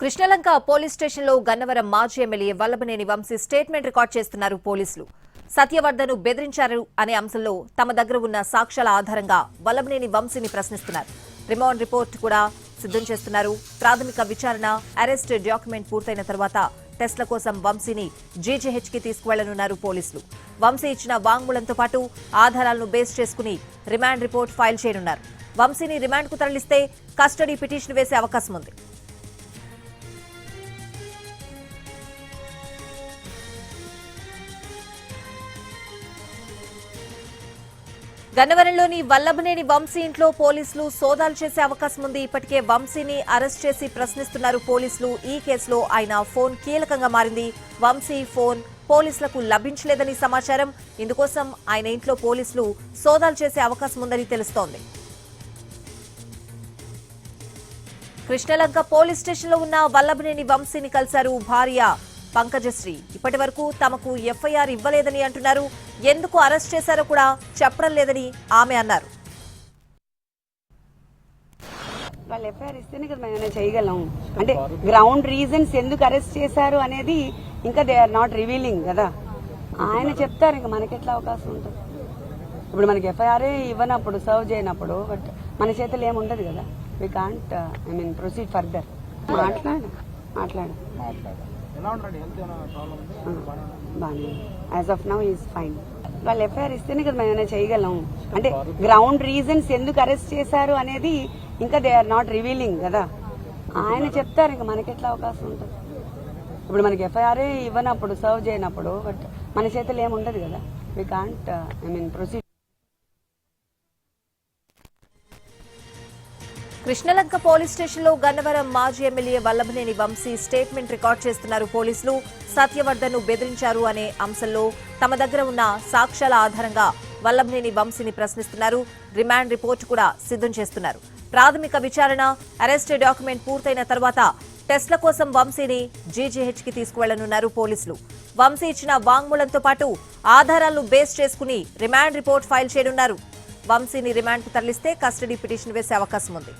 Krishnalanka police స్టేషన్లో గన్నవరం మాజీ MLA Vallabhaneni Vamsi statement record చేస్తున్నారు పోలీసులు. సత్యవర్ధను బెదిరించారు అనే అంశంలో తమ దగ్గర ఉన్న సాక్ష్యాల ఆధారంగా వల్లభనేని వంశీని ప్రశ్నిస్తున్నారు. రిమాండ్ రిపోర్ట్ కూడా సిద్ధం చేస్తున్నారు. ప్రాథమిక విచారణ అరెస్ట్ డాక్యుమెంట్ పూర్తయిన తర్వాత టెస్ట్ల కోసం వంశీని జీజీహెచ్కి తీసుకువెళ్ళనున్నారు పోలీసులు. వంశీ ఇచ్చిన వాంగ్మూలంతో పాటు ఆధారాలను బేస్ చేసుకుని రిమాండ్ రిపోర్ట్ ఫైల్ చేయనున్నారు. వంశీని రిమాండ్కు తరలిస్తే కస్టడీ పిటిషన్ వేసే అవకాశం ఉంది గన్నవరంలోని వల్లభనేని వంశీ ఇంట్లో పోలీసులు సోదాలు చేసే అవకాశం ఉంది. ఇప్పటికే వంశీని అరెస్ట్ చేసి ప్రశ్నిస్తున్నారు పోలీసులు. ఈ కేసులో ఆయన ఫోన్ కీలకంగా మారింది. వంశీ ఫోన్ పోలీసులకు లభించలేదని సమాచారం. ఇందుకోసం ఆయన ఇంట్లో పోలీసులు సోదాలు చేసే అవకాశం ఉందని తెలుస్తోంది. కృష్ణలంక పోలీస్ స్టేషన్లో ఉన్న వల్లభనేని వంశీని కలిశారు భార్య పంకజశ్రీ. ఇప్పటి వరకు తమకు ఎఫ్ఐఆర్ ఇవ్వలేదని అంటున్నారు. ఎందుకు అరెస్ట్ చేశారో కూడా చెప్పడం లేదని ఆమె అన్నారు. వాళ్ళు ఎఫ్ఐఆర్ ఇస్తేనే కదా మేము ఏమైనా చేయగలం. అంటే గ్రౌండ్ రీజన్స్ ఎందుకు అరెస్ట్ చేశారు అనేది ఇంకా దే ఆర్ నాట్ రివీలింగ్ కదా. ఆయన చెప్తారు ఇంకా మనకి ఎట్లా అవకాశం ఉంటుంది. ఇప్పుడు మనకి ఎఫ్ఐఆర్ ఇవ్వనప్పుడు సర్వ్ చేయనప్పుడు బట్ మన చేతులు ఏముండదు కదా. We can't I mean proceed further మాట్లాడు. మాట్లాడు. బాగానే as of now is fine వాళ్ళు ఎఫ్ఐఆర్ ఇస్తేనే కదా మేము చేయగలం. అంటే గ్రౌండ్ రీజన్స్ ఎందుకు అరెస్ట్ చేశారు అనేది ఇంకా దే ఆర్ నాట్ రివీలింగ్ కదా. ఆయన చెప్తారు ఇంకా మనకి ఎట్లా అవకాశం ఉంటుంది. ఇప్పుడు మనకి ఎఫ్ఐఆర్ ఇవ్వనప్పుడు సర్వ్ చేయనప్పుడు బట్ మన చేతులు ఏముండదు కదా. We can't I mean proceed Krishnalanka police స్టేషన్లో గన్నవరం మాజీ MLA Vallabhaneni Vamsi statement record చేస్తున్నారు పోలీసులు. సత్యవర్ధన్ బెదిరించారు అనే అంశంలో తమ దగ్గర ఉన్న సాక్ష్యాల ఆధారంగా వల్లభనేని వంశీని ప్రశ్నిస్తున్నారు. రిమాండ్ రిపోర్ట్ కూడా సిద్ధం చేస్తున్నారు. ప్రాథమిక విచారణ అరెస్ట్ డాక్యుమెంట్ పూర్తయిన తర్వాత టెస్ట్ల కోసం వంశీని జీజీహెచ్కి తీసుకువెళ్ళనున్నారు పోలీసులు. వంశీ ఇచ్చిన వాంగ్మూలంతో పాటు ఆధారాలను బేస్ చేసుకుని రిమాండ్ రిపోర్ట్ ఫైల్ చేయనున్నారు. వంశీని రిమాండ్కు తరలిస్తే కస్టడీ పిటిషన్ వేసే అవకాశం ఉంది.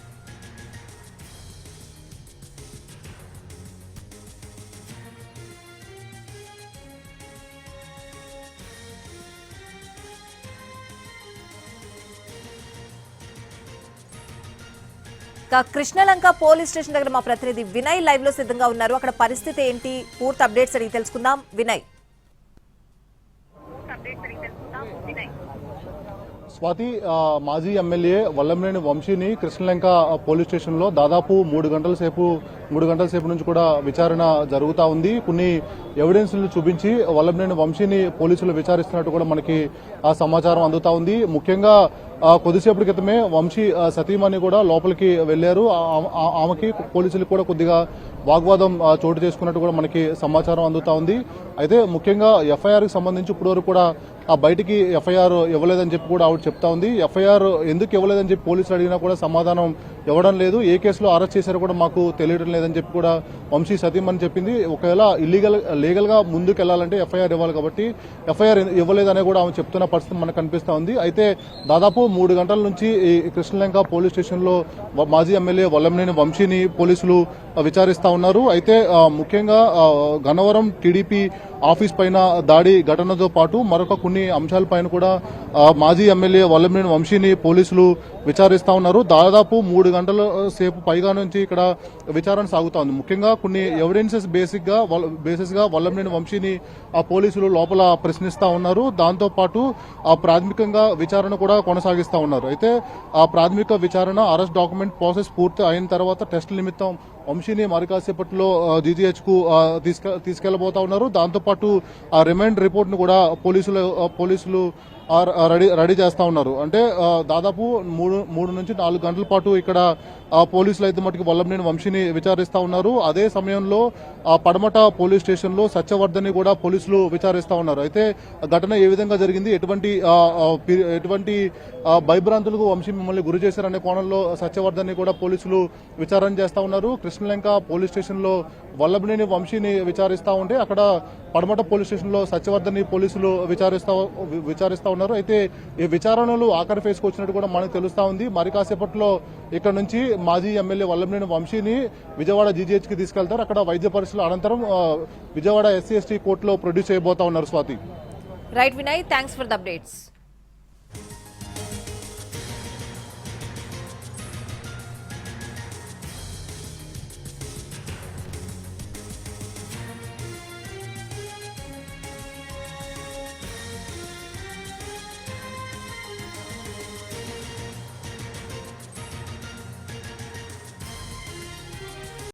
కృష్ణలంక పోలీస్ స్టేషన్ దగ్గర మా ప్రతినిధి వినయ్ లైవ్లో సిద్ధంగా ఉన్నారు. అక్కడ పరిస్థితి ఏంటి? పూర్తి అప్డేట్స్ అడిగి తెలుసుకుందాం. వినయ్. స్వాతి మాజీ ఎమ్మెల్యే వల్లంనేని వంశీని కృష్ణలంక పోలీస్ స్టేషన్లో దాదాపు మూడు గంటల సేపు మూడు గంటల సేపు నుంచి కూడా విచారణ జరుగుతూ ఉంది. కొన్ని ఎవిడెన్స్లు చూపించి వల్లంనేని వంశీని పోలీసులు విచారిస్తున్నట్టు కూడా మనకి ఆ సమాచారం అందుతా ఉంది. ముఖ్యంగా కొద్దిసేపటి క్రితమే వంశీ సతీమణి కూడా లోపలికి వెళ్ళారు ఆమెకి పోలీసులు కూడా కొద్దిగా వాగ్వాదం చోటు చేసుకున్నట్టు కూడా మనకి సమాచారం అందుతా ఉంది. అయితే ముఖ్యంగా ఎఫ్ఐఆర్కి సంబంధించి ఇప్పటివరకు కూడా ఆ బయటికి ఎఫ్ఐఆర్ ఇవ్వలేదని చెప్పి కూడా ఆవిడ చెప్తా ఉంది. ఎఫ్ఐఆర్ ఎందుకు ఇవ్వలేదని చెప్పి పోలీసులు అడిగినా కూడా సమాధానం ఇవ్వడం లేదు. ఏ కేసులో అరెస్ట్ చేశారో కూడా మాకు తెలియడం లేదని చెప్పి కూడా వంశీ సతీమణి చెప్పింది. ఒకవేళ ఇల్లీగల్ లీగల్గా ముందుకు వెళ్ళాలంటే ఎఫ్ఐఆర్ ఇవ్వాలి కాబట్టి ఎఫ్ఐఆర్ ఇవ్వలేదని కూడా ఆమె చెప్తున్న పరిస్థితి మనకు కనిపిస్తా ఉంది. అయితే దాదాపు మూడు గంటల నుంచి ఈ కృష్ణలంక పోలీస్ స్టేషన్లో మాజీ ఎమ్మెల్యే వల్లంనేని వంశీని పోలీసులు విచారిస్తా ఉన్నారు. అయితే ముఖ్యంగా గన్నవరం టీడీపీ ఆఫీస్ పైన దాడి ఘటనతో పాటు మరొక కొన్ని అంశాలపైన కూడా మాజీ ఎమ్మెల్యే వల్లంనేని వంశీని పోలీసులు విచారిస్తా ఉన్నారు. దాదాపు మూడు గంటల సేపు పైగా నుంచి ఇక్కడ విచారణ సాగుతా ఉంది. ముఖ్యంగా కొన్ని ఎవిడెన్సెస్ బేసిక్గా బేసిస్గా వల్లంనేని వంశీని ఆ పోలీసులు లోపల ప్రశ్నిస్తా ఉన్నారు. దాంతో పాటు ఆ ప్రాథమికంగా విచారణ కూడా కొనసాగిస్తా ఉన్నారు. అయితే ఆ ప్రాథమిక విచారణ అరెస్ట్ డాక్యుమెంట్ ప్రాసెస్ పూర్తి అయిన తర్వాత టెస్ట్ నిమిత్తం వంశీని మరికాసేపట్లో జీజీహెచ్కు తీసుకెళ్ళబోతా ఉన్నారు. దాంతోపాటు ఆ రిమైండ్ రిపోర్ట్ను కూడా పోలీసులు పోలీసులు రెడీ రెడీ చేస్తా ఉన్నారు. అంటే దాదాపు మూడు మూడు మూడు నుంచి నాలుగు గంటల పాటు ఇక్కడ పోలీసులు అయితే మటుకు వల్లభనేని వంశీని విచారిస్తా ఉన్నారు. అదే సమయంలో ఆ పడమట పోలీస్ స్టేషన్లో సత్యవర్ధని కూడా పోలీసులు విచారిస్తా ఉన్నారు. అయితే ఘటన ఏ విధంగా జరిగింది? ఎటువంటి ఎటువంటి భయభ్రాంతులకు వంశీ మిమ్మల్ని గురి చేశారనే కోణంలో సత్యవర్ధన్ని కూడా పోలీసులు విచారణ చేస్తా ఉన్నారు. కృష్ణలంక పోలీస్ స్టేషన్లో వల్లభనేని వంశీని విచారిస్తా ఉంటే అక్కడ పడమట పోలీస్ స్టేషన్లో పోలీసులు విచారిస్తా విచారిస్తా ఉన్నారు. అయితే ఈ విచారణలు ఆఖరి ఫేస్కి వచ్చినట్టు కూడా మనకు తెలుస్తా ఉంది. మరి కాసేపట్లో ఇక్కడ నుంచి మాజీ ఎమ్మెల్యే వల్లంనేని వంశీని విజయవాడ జీజీహెచ్కి తీసుకెళ్తారు. అక్కడ వైద్య పరీక్షల అనంతరం విజయవాడ ఎస్సీ ఎస్టీ కోర్టులో ప్రొడ్యూస్ చేయబోతా ఉన్నారు Swathi. Right Vinay thanks for the updates